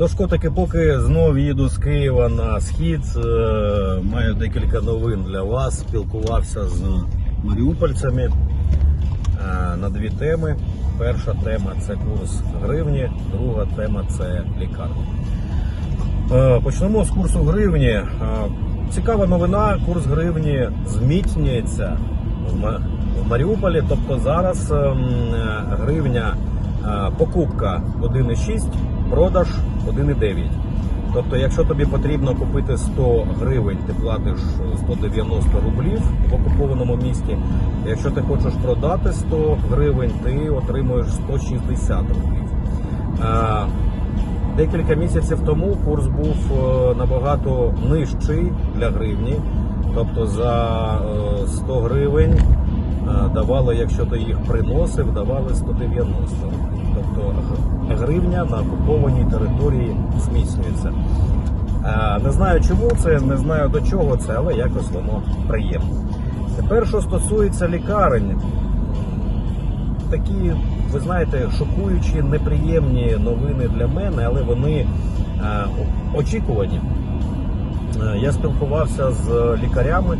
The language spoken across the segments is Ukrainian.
Тож, котики, поки знов їду з Києва на схід, е, маю декілька новин для вас. Спілкувався з маріупольцями е, на дві теми. Перша тема це курс гривні, друга тема це лікарня. Е, Почнемо з курсу гривні. Цікава новина, курс гривні зміцнюється в Ма- в Маріуполі. Тобто зараз ем, гривня покупка 1,6, продаж 1,9. Тобто, якщо тобі потрібно купити 100 гривень, ти платиш 190 рублів в окупованому місті. Якщо ти хочеш продати 100 гривень, ти отримуєш 160 рублів. Е, Декілька місяців тому курс був е, набагато нижчий для гривні. Тобто за е, 100 гривень е, давали, якщо ти їх приносив, давали 190. Тобто гривня на окупованій території зміцнюється. Е, Не знаю чому це, не знаю до чого це, але якось воно приємно. Тепер, що стосується лікарень, такі, ви знаєте, шокуючі, неприємні новини для мене, але вони е, очікувані. Е, Я спілкувався з лікарями, е,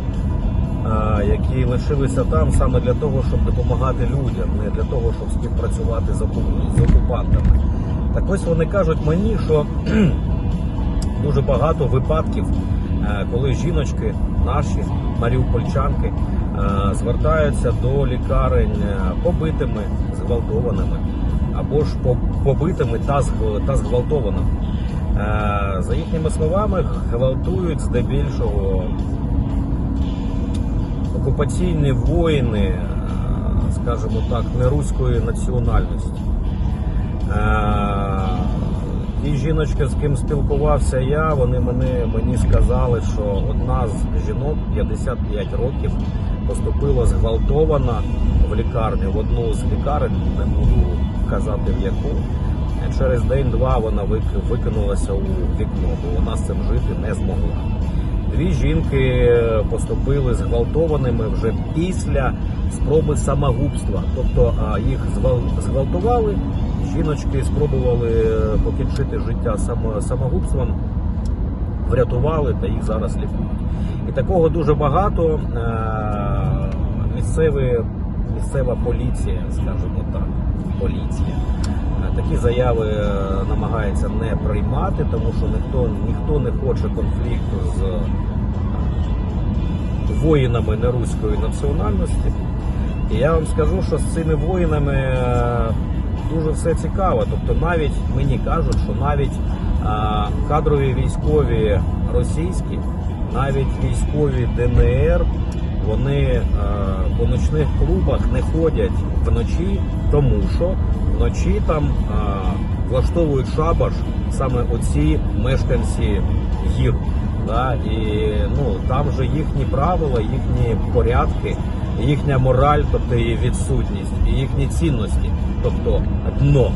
які лишилися там саме для того, щоб допомагати людям, не для того, щоб співпрацювати з окупантами. Так ось вони кажуть мені, що дуже багато випадків, е, коли жіночки, наші маріупольчанки, е, звертаються до лікарень е, побитими, зґвалтованими або ж побитими та зґвалтованими. Е, За їхніми словами, гвалтують здебільшого окупаційні воїни, е, скажімо так, неруської національності. Е, Ті жіночки, з ким спілкувався я, вони мене, мені сказали, що одна з жінок 55 років поступила зґвалтована в лікарню, в одну з лікарень, не буду казати в яку. Через день-два вона вик- викинулася у вікно, бо вона з цим жити не змогла. Дві жінки поступили зґвалтованими вже після спроби самогубства. Тобто їх зґвалтували, жіночки спробували е, покінчити життя самогубством, врятували та їх зараз лікують. І такого дуже багато. Е, Місцеві, місцева поліція, скажімо так, поліція. Такі заяви е, намагається не приймати, тому що ніхто, ніхто не хоче конфлікту з е, воїнами неруської національності. І я вам скажу, що з цими воїнами е, дуже все цікаво. Тобто, навіть мені кажуть, що навіть кадрові військові російські, навіть військові ДНР, вони е, по ночних клубах не ходять вночі, тому що вночі там е, влаштовують шабаш саме оці мешканці гір. Да? І ну, там же їхні правила, їхні порядки, їхня мораль, тобто її відсутність, і їхні цінності, тобто дно.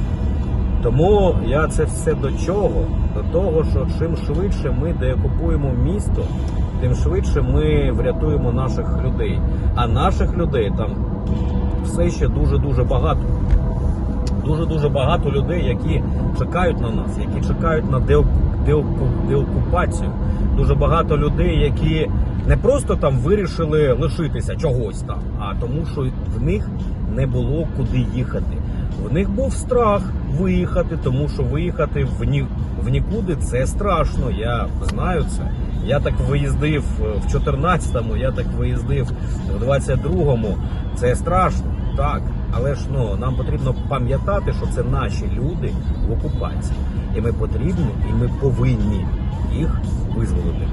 Тому я це все до чого? До того, що чим швидше ми деокупуємо місто, тим швидше ми врятуємо наших людей. А наших людей там все ще дуже-дуже багато. Дуже-дуже багато людей, які чекають на нас, які чекають на деоку- деоку- деокупацію. Дуже багато людей, які не просто там вирішили лишитися чогось там, а тому, що в них не було куди їхати. В них був страх виїхати, тому що виїхати в, ні, в нікуди це страшно. Я знаю це. Я так виїздив в 14-му, я так виїздив в 22-му. Це страшно, так. Але ж ну нам потрібно пам'ятати, що це наші люди в окупації, і ми потрібні, і ми повинні їх визволити.